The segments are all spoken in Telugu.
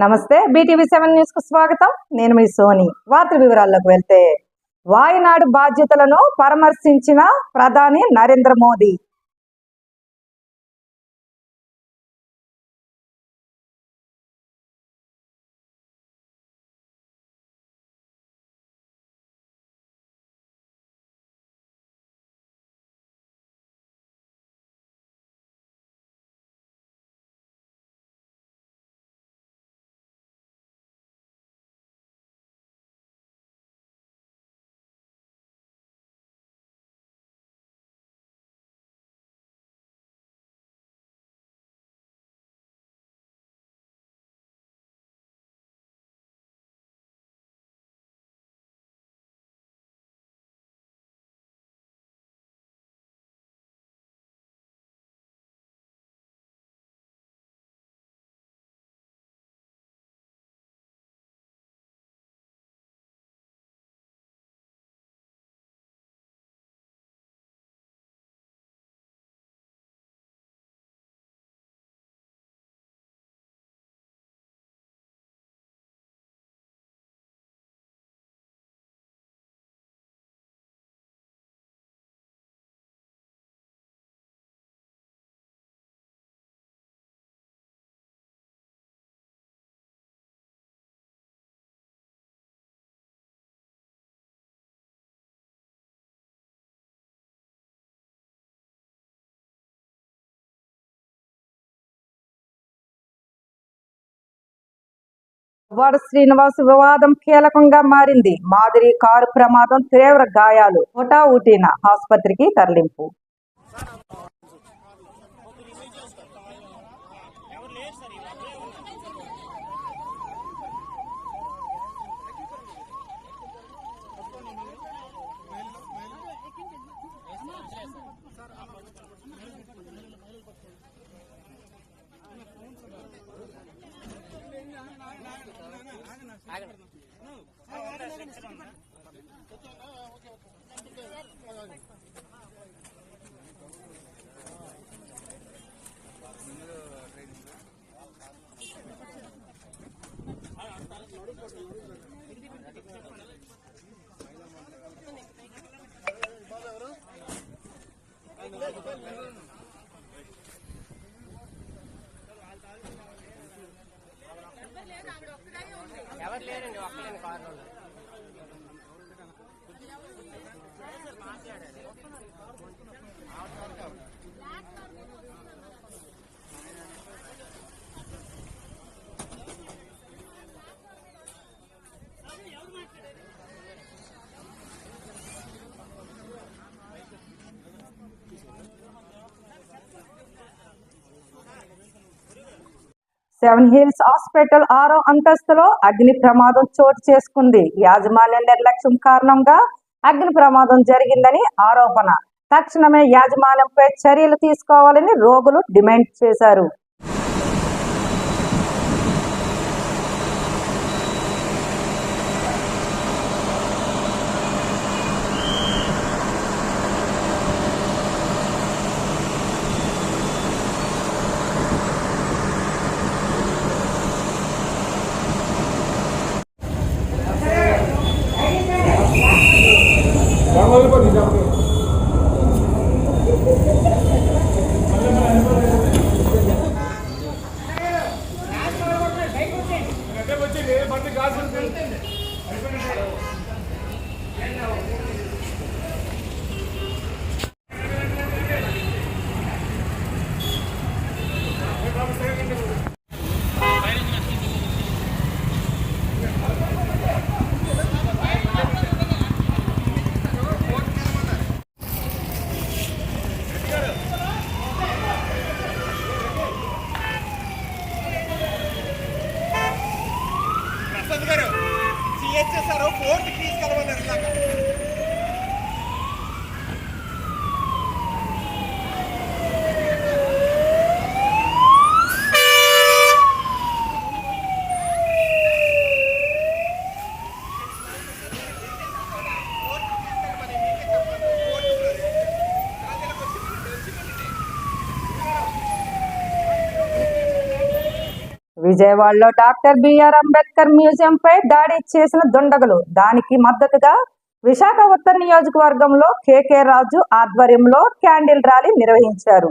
నమస్తే. బీటీవీ సెవెన్ న్యూస్కు స్వాగతం. నేను మీ సోని. వార్త వివరాల్లోకి వెళ్తే వాయినాడు బాధ్యతలను పరామర్శించిన ప్రధాని నరేంద్ర మోదీ. వాడు శ్రీనివాస్ వివాదం కీలకంగా మారింది. మాదిరి కారు ప్రమాదం తీవ్ర గాయాలు. హుటా ఊటిన ఆసుపత్రికి తరలింపు. లేరండి ఒక్కలేని కారులో సెవెన్ హిల్స్ హాస్పిటల్ ఆరో అంతస్తులో అగ్ని ప్రమాదం చోటు చేసుకుంది. యాజమాన్య నిర్లక్ష్యం కారణంగా అగ్ని ప్రమాదం జరిగిందని ఆరోపణ. తక్షణమే యాజమాన్యంపై చర్యలు తీసుకోవాలని రోగులు డిమాండ్ చేశారు. విజయవాడలో డాక్టర్ బిఆర్ అంబేద్కర్ మ్యూజియం పై దాడి చేసిన దుండగులు. దానికి మద్దతుగా విశాఖ ఉత్తర నియోజకవర్గంలో కేకే రాజు ఆధ్వర్యంలో క్యాండిల్ ర్యాలీ నిర్వహించారు.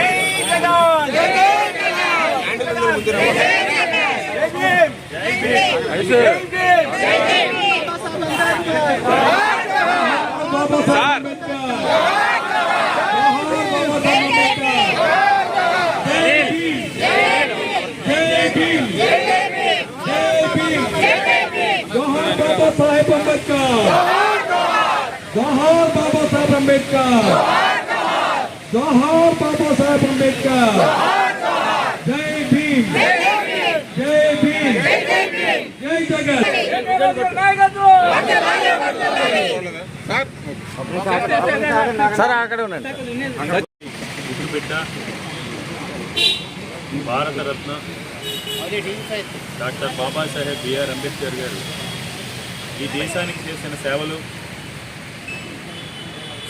साहेब अंबेडकर जहार बाबा साहेब अंबेडकर जहार बाबा साहेब अंबेडकर जय भीम। సార్ అక్కడే ఉండండి. బిడ్డ భారతరత్న డాక్టర్ బాబాసాహెబ్ బిఆర్ అంబేద్కర్ గారు ఈ దేశానికి చేసిన సేవలు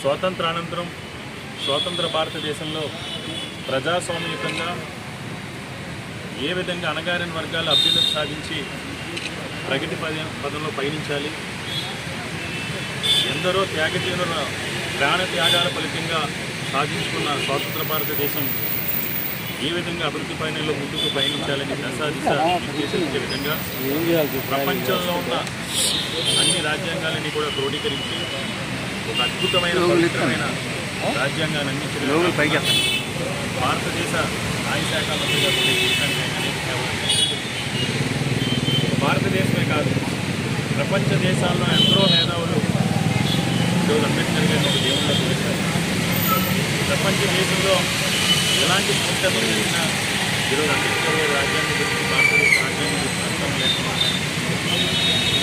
స్వాతంత్రానంతరం స్వాతంత్ర భారతదేశంలో ప్రజాస్వామ్యయుతంగా ఏ విధంగా అణగారిన వర్గాల అభ్యున్నతి సాధించి ప్రగతి పద పదంలో పయనించాలి. ఎందరో త్యాగజీవుల ప్రాణ త్యాగాల ఫలితంగా సాధించుకున్న స్వాతంత్ర భారతదేశం ఏ విధంగా అభివృద్ధి పయనంలో ముందుకు పయనించాలని దశాదిశ నిర్దేశించే విధంగా ప్రపంచంలో ఉన్న అన్ని రాజ్యాంగాలని కూడా క్రోడీకరించి ఒక అద్భుతమైన పవిత్రమైన రాజ్యాంగాన్ని అందించిన భారతదేశ న్యాయశాఖ మంత్రిగా కూడా ఈ దేశానికి ఆయన కాదు. ప్రపంచ దేశాల్లో ఎందరో మేధావులు ఈరోజు అంబేద్కర్ గారిని ఒక దేవుళ్ళ చూశారు ప్రపంచ దేశంలో ఎలాంటి సంఘటనలు జరిగినా ఈరోజు అంబేద్కర్ గారి రాజ్యాంగం గురించి భారతదేశ రాజ్యాంగం గురించి అర్థం లేకుండా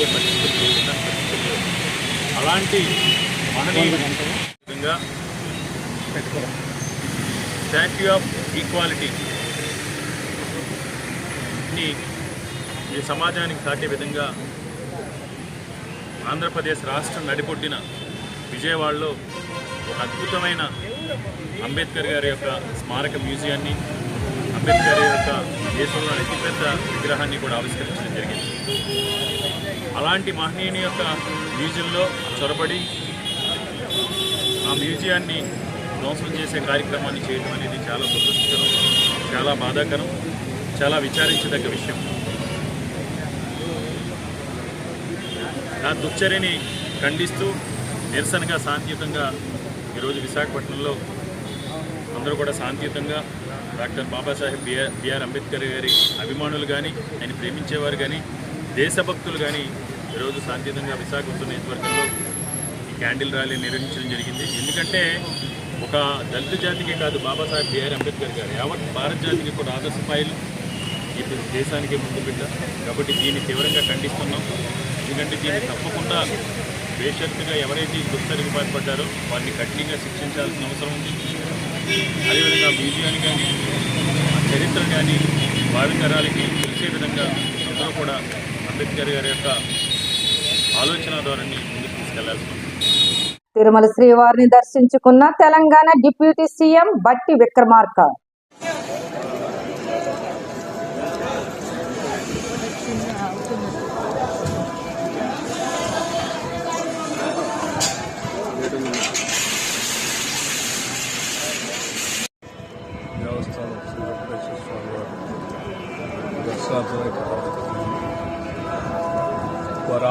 పరిస్థితులు లేవు. అలాంటి మననీయుడు విధంగా స్టాట్యూ ఆఫ్ ఈక్వాలిటీ ఈ సమాజానికి దాటే విధంగా ఆంధ్రప్రదేశ్ రాష్ట్రం నడిపొడ్డిన విజయవాడలో ఒక అద్భుతమైన అంబేద్కర్ గారి యొక్క స్మారక మ్యూజియాన్ని అంబేద్కర్ యొక్క దేశంలో అతిపెద్ద విగ్రహాన్ని కూడా ఆవిష్కరించడం జరిగింది. అలాంటి మహనీయుని యొక్క మ్యూజియంలో చొరబడి ఆ మ్యూజియాన్ని ధ్వంసం చేసే కార్యక్రమాన్ని చేయడం అనేది చాలా దురదృష్టకరం చాలా బాధాకరం చాలా విచారించదగ్గ విషయం. ఆ దుశ్చర్యని ఖండిస్తూ నిరసనగా శాంతియుతంగా ఈరోజు విశాఖపట్నంలో అందరూ కూడా శాంతియుతంగా doctor Babasaheb BR BR Ambedkar గారి అభిమానులు కానీ ఆయన ప్రేమించేవారు కానీ దేశభక్తులు కానీ ఈరోజు శాంతియుతంగా విశాఖ ఉత్తర నియోజకవర్గంలో ఈ క్యాండిల్ ర్యాలీ నిర్వహించడం జరిగింది. ఎందుకంటే ఒక దళిత జాతికి కాదు బాబాసాహెబ్ బిఆర్ అంబేద్కర్ గారు. యావత్ భారత జాతికి కూడా ఆదర్శపాయలు ఈ దేశానికి ముందు బిడ్డ కాబట్టి దీన్ని తీవ్రంగా ఖండిస్తున్నాం. ఎందుకంటే దీన్ని తప్పకుండా బేషరతుగా ఎవరైతే ఈ దుస్తరికి పాల్పడ్డారో వారిని కఠినంగా శిక్షించాల్సిన అవసరం ఉంది. అదేవిధంగా మ్యూజియాన్ని కానీ చరిత్ర కానీ భావితరాలకి తెలిసే విధంగా అందరూ కూడా అంబేద్కర్ గారి యొక్క ఆలోచన ధోరణి ముందుకు తీసుకెళ్ళాల్సి ఉంది. తిరుమల శ్రీవారిని దర్శించుకున్న తెలంగాణ డిప్యూటీ సీఎం బట్టి విక్రమార్క.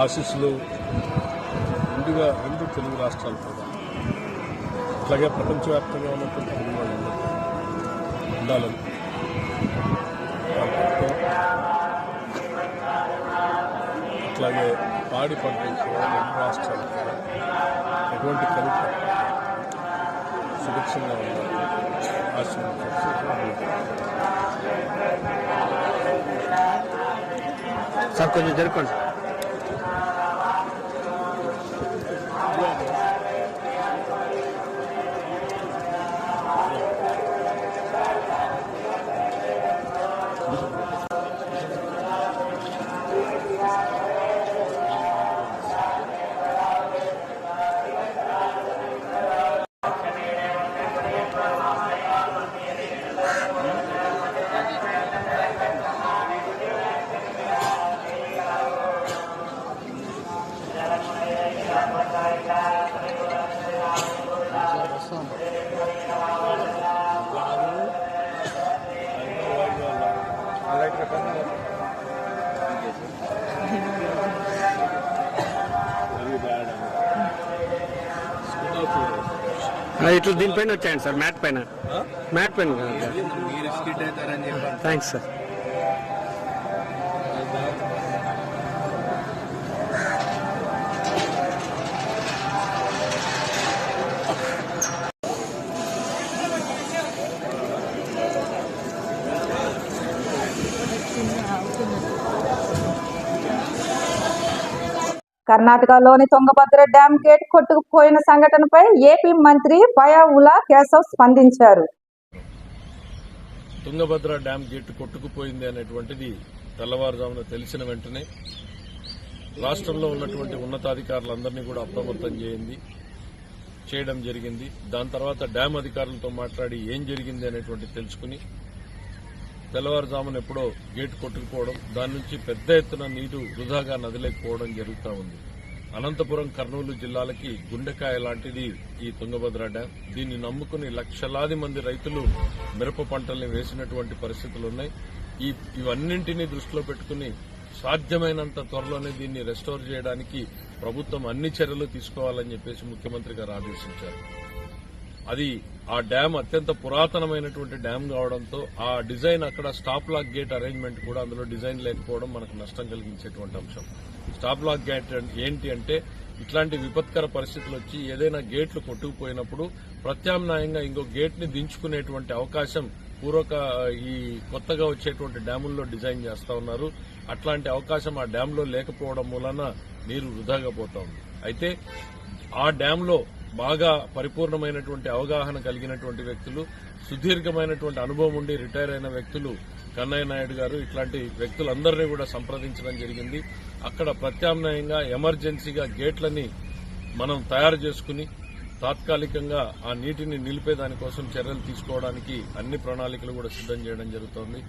ఆశీస్సులు ముందుగా రెండు తెలుగు రాష్ట్రాలు కూడా అట్లాగే ప్రపంచవ్యాప్తంగా ఉన్నటువంటి తెలుగు వాళ్ళు ఉండాలని అట్లాగే పాడి పంటలు కూడా రెండు రాష్ట్రాలు కూడా ఎటువంటి కలుపు సుభిక్షంగా ఉండాలి ఆశీర్వదించాల్సి సార్ కొంచెం జరుపుకోండి ఇట్లా దీనిపైన వచ్చాయండి సార్ మ్యాట్ పైన. మ్యాట్ పైన. Thanks sir. కర్ణాటకలోని తుంగభద్ర డ్యాం గేట్ కొట్టుకుపోయిన సంఘటనపై ఏపీ మంత్రి పయావులా కేశవ్ స్పందించారు. తుంగభద్ర డ్యామ్ గేట్ కొట్టుకుపోయింది అనేటువంటిది తెల్లవారుజామున తెలిసిన వెంటనే రాష్ట్రంలో ఉన్నటువంటి ఉన్నతాధికారులందరినీ కూడా అప్రమత్తం చేయింది చేయడం జరిగింది. దాని తర్వాత డ్యామ్ అధికారులతో మాట్లాడి ఏం జరిగింది అనేటువంటి తెలుసుకుని తెల్లవారుజామున ఎప్పుడో గేట్ కొట్టుకుపోవడం దాని నుంచి పెద్ద ఎత్తున నీరు వృధాగా నదిలేకపోవడం జరుగుతూ ఉంది. అనంతపురం కర్నూలు జిల్లాలకి గుండెకాయ లాంటిది ఈ తుంగభద్ర డ్యాం. దీన్ని నమ్ముకుని లక్షలాది మంది రైతులు మిరప పంటల్ని వేసినటువంటి పరిస్థితులు ఉన్నాయి. ఈ ఇవన్నింటినీ దృష్టిలో పెట్టుకుని సాధ్యమైనంత త్వరలోనే దీన్ని రెస్టోర్ చేయడానికి ప్రభుత్వం అన్ని చర్యలు తీసుకోవాలని చెప్పేసి ముఖ్యమంత్రి గారు ఆదేశించారు. అది ఆ డ్యామ్ అత్యంత పురాతనమైనటువంటి డ్యామ్ కావడంతో ఆ డిజైన్ అక్కడ స్టాప్ లాక్ గేట్ అరేంజ్మెంట్ కూడా అందులో డిజైన్ లేకపోవడం మనకు నష్టం కలిగించేటువంటి అంశం. స్టాప్ లాక్ గేట్ ఏంటి అంటే ఇట్లాంటి విపత్కర పరిస్థితులు వచ్చి ఏదైనా గేట్లు కొట్టుకుపోయినప్పుడు ప్రత్యామ్నాయంగా ఇంకో గేట్ని దించుకునేటువంటి అవకాశం పూర్వక ఈ కొత్తగా వచ్చేటువంటి డ్యాముల్లో డిజైన్ చేస్తా ఉన్నారు. అట్లాంటి అవకాశం ఆ డ్యాంలో లేకపోవడం వలన నీరు వృధాగా పోతా ఉంది. అయితే ఆ డ్యాంలో బాగా పరిపూర్ణమైనటువంటి అవగాహన కలిగినటువంటి వ్యక్తులు సుదీర్ఘమైనటువంటి అనుభవం ఉండి రిటైర్ అయిన వ్యక్తులు కన్నయ్య నాయుడు గారు ఇట్లాంటి వ్యక్తులందరినీ కూడా సంప్రదించడం జరిగింది. అక్కడ ప్రత్యామ్నాయంగా ఎమర్జెన్సీగా గేట్లని మనం తయారు చేసుకుని తాత్కాలికంగా ఆ నీటిని నిలిపే దానికోసం చర్యలు తీసుకోవడానికి అన్ని ప్రణాళికలు కూడా సిద్దం చేయడం జరుగుతోంది.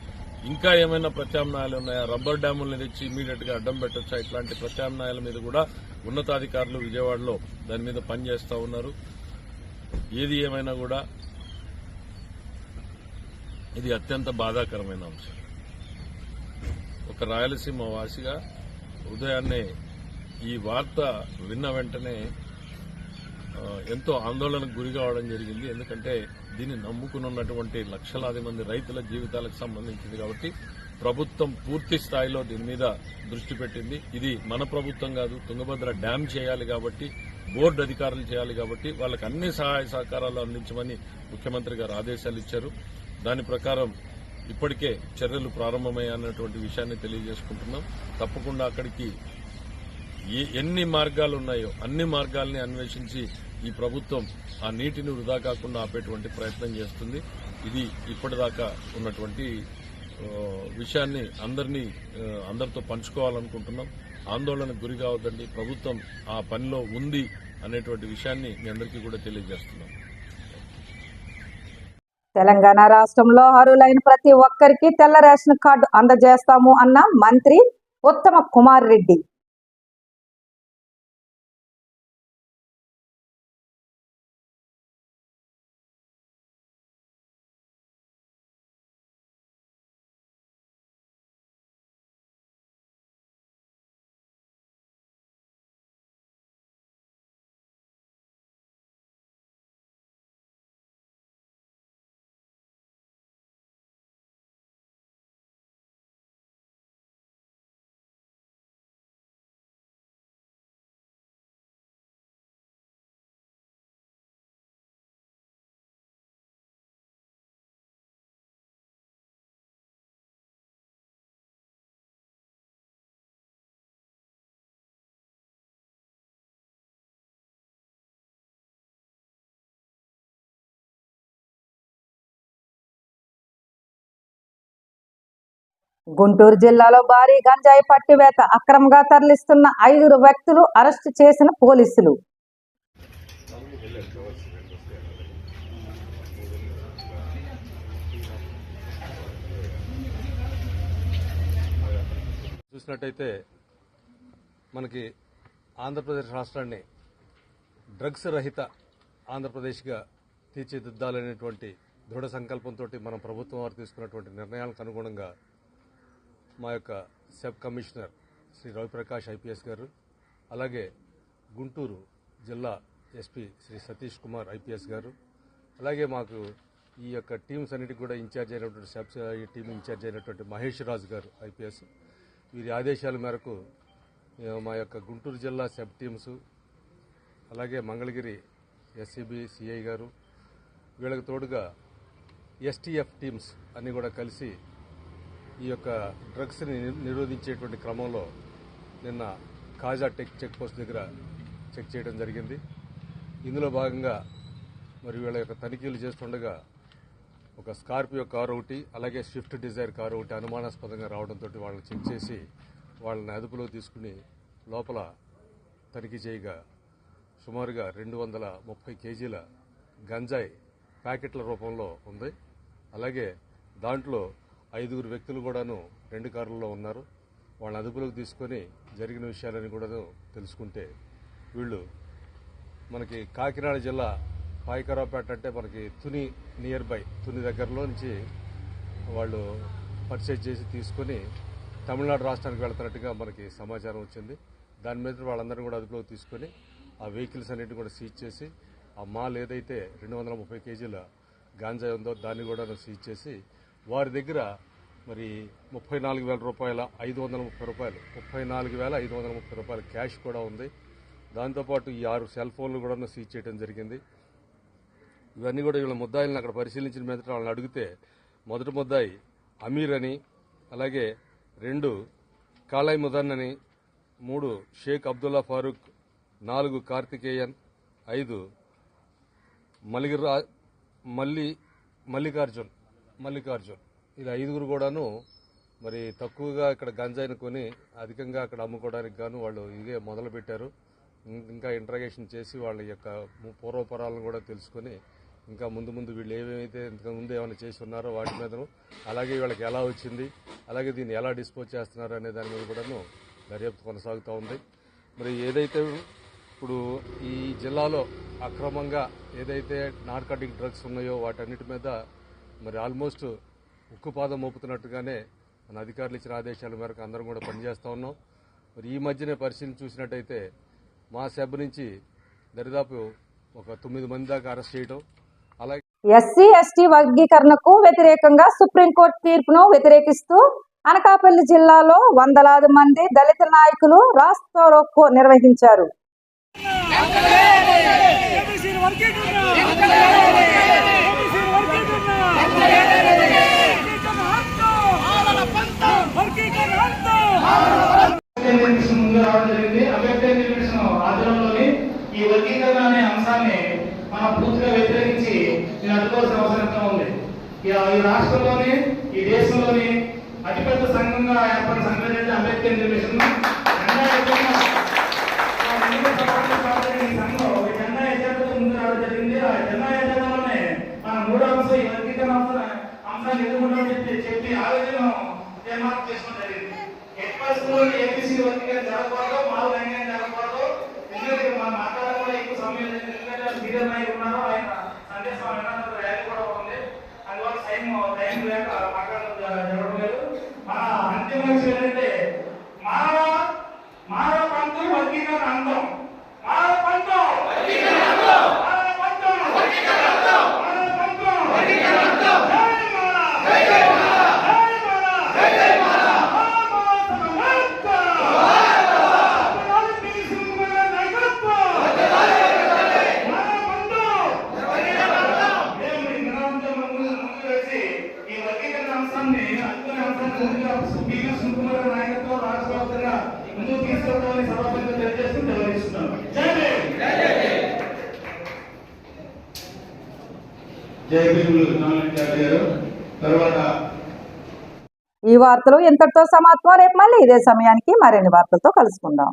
ఇంకా ఏమైనా ప్రత్యామ్నాయాలు ఉన్నాయా? రబ్బర్ డ్యాములను తెచ్చి ఇమీడియట్గా అడ్డం పెట్టొచ్చా? ఇట్లాంటి ప్రత్యామ్నాయాల మీద కూడా ఉన్నతాధికారులు విజయవాడలో దాని మీద పనిచేస్తా ఉన్నారు. ఏది ఏమైనా కూడా ఇది అత్యంత బాధాకరమైన అంశం. ఒక రాయలసీమ వాసిగా ఉదయాన్నే ఈ వార్త విన్న వెంటనే ఎంతో ఆందోళనకు గురి కావడం జరిగింది. ఎందుకంటే దీన్ని నమ్ముకున్నటువంటి లక్షలాది మంది రైతుల జీవితాలకు సంబంధించింది కాబట్టి ప్రభుత్వం పూర్తి స్థాయిలో దీని మీద దృష్టి పెట్టింది. ఇది మన ప్రభుత్వం కాదు తుంగభద్ర డ్యామ్ చేయాలి కాబట్టి బోర్డు అధికారులు చేయాలి కాబట్టి వాళ్ళకి అన్ని సహాయ సహకారాలు అందించమని ముఖ్యమంత్రి గారు ఆదేశాలు ఇచ్చారు. దాని ప్రకారం ఇప్పటికే చర్యలు ప్రారంభమయ్యాయన్నటువంటి విషయాన్ని తెలియజేసుకుంటున్నాం. తప్పకుండా అక్కడికి ఎన్ని మార్గాలు ఉన్నాయో అన్ని మార్గాల్ని అన్వేషించి ఈ ప్రభుత్వం ఆ నీటిని వృధా కాకుండా ఆపేటువంటి ప్రయత్నం చేస్తుంది. ఇది ఇప్పటిదాకా ఉన్నటువంటి విషయాన్ని అందరినీ అందరితో పంచుకోవాలనుకుంటున్నాం. ఆందోళనకు గురి కావద్దండి. ప్రభుత్వం ఆ పనిలో ఉంది అనేటువంటి విషయాన్ని మీ అందరికీ కూడా తెలియజేస్తున్నాం. తెలంగాణ రాష్ట్రంలో అర్హులైన ప్రతి ఒక్కరికి తెల్ల రేషన్ కార్డు అందజేస్తాము అన్న మంత్రి ఉత్తమ కుమార్ రెడ్డి. గుంటూరు జిల్లాలో భారీ గంజాయి పట్టివేత అక్రమంగా తరలిస్తున్న ఐదుగురు వ్యక్తులు అరెస్టు చేసిన పోలీసులు. చూసినట్టయితే మనకి ఆంధ్రప్రదేశ్ రాష్ట్రాన్ని డ్రగ్స్ రహిత ఆంధ్రప్రదేశ్గా తీర్చిదిద్దాలనేటువంటి దృఢ సంకల్పంతో మన ప్రభుత్వం వారు తీసుకున్నటువంటి నిర్ణయాలకు అనుగుణంగా మా యొక్క sub commissioner Shri Raviprakash IPS garu అలాగే గుంటూరు జిల్లా ఎస్పీ శ్రీ సతీష్ కుమార్ ఐపీఎస్ గారు అలాగే మాకు ఈ యొక్క టీమ్స్ అన్నిటికి కూడా ఇన్ఛార్జ్ అయినటువంటి సబ్ ఈ టీం ఇన్ఛార్జ్ అయినటువంటి మహేష్ రాజు గారు ఐపీఎస్. వీరి ఆదేశాల మేరకు మా యొక్క గుంటూరు జిల్లా సబ్ టీమ్స్ అలాగే మంగళగిరి ఎస్సీబీ సిఐ గారు వీళ్ళకి తోడుగా ఎస్టీఎఫ్ టీమ్స్ అన్నీ కూడా కలిసి ఈ యొక్క డ్రగ్స్ని ని- నిరోధించేటువంటి క్రమంలో నిన్న కాజా టెక్ చెక్ పోస్ట్ దగ్గర చెక్ చేయడం జరిగింది. ఇందులో భాగంగా మరి వీళ్ళ యొక్క తనిఖీలు చేస్తుండగా ఒక స్కార్పియో కారు ఒకటి అలాగే స్విఫ్ట్ డిజైర్ కారు ఒకటి అనుమానాస్పదంగా రావడంతో వాళ్ళని చెక్ చేసి వాళ్ళని అదుపులో తీసుకుని లోపల తనిఖీ చేయగా సుమారుగా రెండు వందల ముప్పై కేజీల గంజాయి ప్యాకెట్ల రూపంలో ఉంది. అలాగే దాంట్లో ఐదుగురు వ్యక్తులు కూడాను రెండు కార్లలో ఉన్నారు. వాళ్ళని అదుపులోకి తీసుకొని జరిగిన విషయాలని కూడాను తెలుసుకుంటే వీళ్ళు మనకి కాకినాడ జిల్లా పాయకరావుపేట అంటే మనకి తుని నియర్ బై తుని దగ్గరలో నుంచి వాళ్ళు పర్చేజ్ చేసి తీసుకొని తమిళనాడు రాష్ట్రానికి వెళ్తున్నట్టుగా మనకి సమాచారం వచ్చింది. దాని మీద వాళ్ళందరినీ కూడా అదుపులోకి తీసుకొని ఆ వెహికల్స్ అన్నింటిని కూడా సీజ్ చేసి ఆ మాల్ ఏదైతే రెండు వందల ముప్పై కేజీల గాంజా ఉందో దాన్ని కూడా సీజ్ చేసి వారి దగ్గర మరి ముప్పై నాలుగు వేల రూపాయల ఐదు వందల ముప్పై రూపాయలు ముప్పై నాలుగు వేల ఐదు వందల ముప్పై రూపాయల క్యాష్ కూడా ఉంది. దాంతోపాటు ఈ ఆరు సెల్ ఫోన్లు కూడా సీజ్ చేయడం జరిగింది. ఇవన్నీ కూడా వీళ్ళ ముద్దాయిలను అక్కడ పరిశీలించిన మీద వాళ్ళని అడిగితే మొదటి ముద్దాయి అమీర్ అని అలాగే రెండు కాలాయి ముదన్ అని మూడు షేక్ అబ్దుల్లా ఫారూక్ నాలుగు కార్తికేయన్ ఐదు మల్లిగిరా మల్లి మల్లికార్జున్. మల్లికార్జున్. ఇలా ఐదుగురు కూడాను మరి తక్కువగా ఇక్కడ గంజాయిని కొని అధికంగా అక్కడ అమ్ముకోవడానికి గాను వాళ్ళు ఇదే మొదలు పెట్టారు ఇంకా ఇంట్రగేషన్ చేసి వాళ్ళ యొక్క పూర్వపరాలను కూడా తెలుసుకొని ఇంకా ముందు ముందు వీళ్ళు ఏమేమైతే ఇంతకు ముందు ఏమైనా చేసి ఉన్నారో వాటి మీదను అలాగే వీళ్ళకి ఎలా వచ్చింది అలాగే దీన్ని ఎలా డిస్పోజ్ చేస్తున్నారు అనే దాని మీద కూడాను దర్యాప్తు కొనసాగుతూ ఉంది. మరి ఏదైతే ఇప్పుడు ఈ జిల్లాలో అక్రమంగా ఏదైతే నార్కాటిక్ డ్రగ్స్ ఉన్నాయో వాటన్నిటి మీద మరి ఆల్మోస్ట్ ఉక్కుపాదం మోపుతున్నట్టుగానే మన అధికారులు ఇచ్చిన ఆదేశాల మేరకు అందరం కూడా పనిచేస్తూ ఉన్నాం. మరి ఈ మధ్యనే పరిశీలన చూసినట్టయితే మా సభ నుంచి దరిదాపు ఒక తొమ్మిది మంది దాకా అరెస్ట్ చేయడం అలాగే ఎస్సీ ఎస్టీ వర్గీకరణకు వ్యతిరేకంగా సుప్రీంకోర్టు తీర్పును వ్యతిరేకిస్తూ అనకాపల్లి జిల్లాలో వందలాది మంది దళిత నాయకులు రాస్తా రోకో నిర్వహించారు ఈ వర్గీకరణ అనే అంశాన్ని మనం పూర్తిగా వ్యతిరేకించి నేను అడ్డుకోవాల్సిన అవసరం ఉంది ఈ రాష్ట్రంలోని ఈ దేశంలోని అతిపెద్ద సంఘంగా ఏర్పడిన సంఘం ఏంటంటే అంబేద్కర్ నిర్మిషన్ జెండా ఎత్తున ఆ ముందు సమాజంలో పాల్గొనే ఈ సంఘం ఈ జెండా ఎత్తుతో ముందు రావడం జరిగింది ఆ జెండా ఎత్తడంలోనే మన మూడో అంశం ఈ వర్గీకరణ అంశం అంశాన్ని ఎదుర్కొంటామని చెప్పి చెప్పి ఆలోచన తీర్మానం చేసుకోవడం జరిగింది ఎక్స్ప్రెస్లో ఏపీసీ వర్గీకరణ జరగకూడదు మాకు న్యాయం జరగకూడదు ఎందుకంటే ఇక్కడ మనం మాట్లాడడం కూడా ఎక్కువ సమయం లేదు ఎందుకంటే సీనియర్ నాయకులు ఉన్నారు ఆయన సందేశం వినడానికి ర్యాలీ కూడా ఉంది అందువల్ల టైం టైం లేక మాట్లాడడం జ- జరగడం లేదు మన అంతిమ లక్ష్యం ఏంటంటే మానవ మానవ పంతం వర్గీకరణ అందం మానవ పంతం మానవ పంతం మానవ పంతం జై మానవ జై మానవ జై భీములు నారాయణ గారు తర్వాత ఈ వార్తలు ఇంతటితో సమాత్వం రేపు మళ్ళీ ఇదే సమయానికి మరిన్ని వార్తలతో కలుసుకుందాం.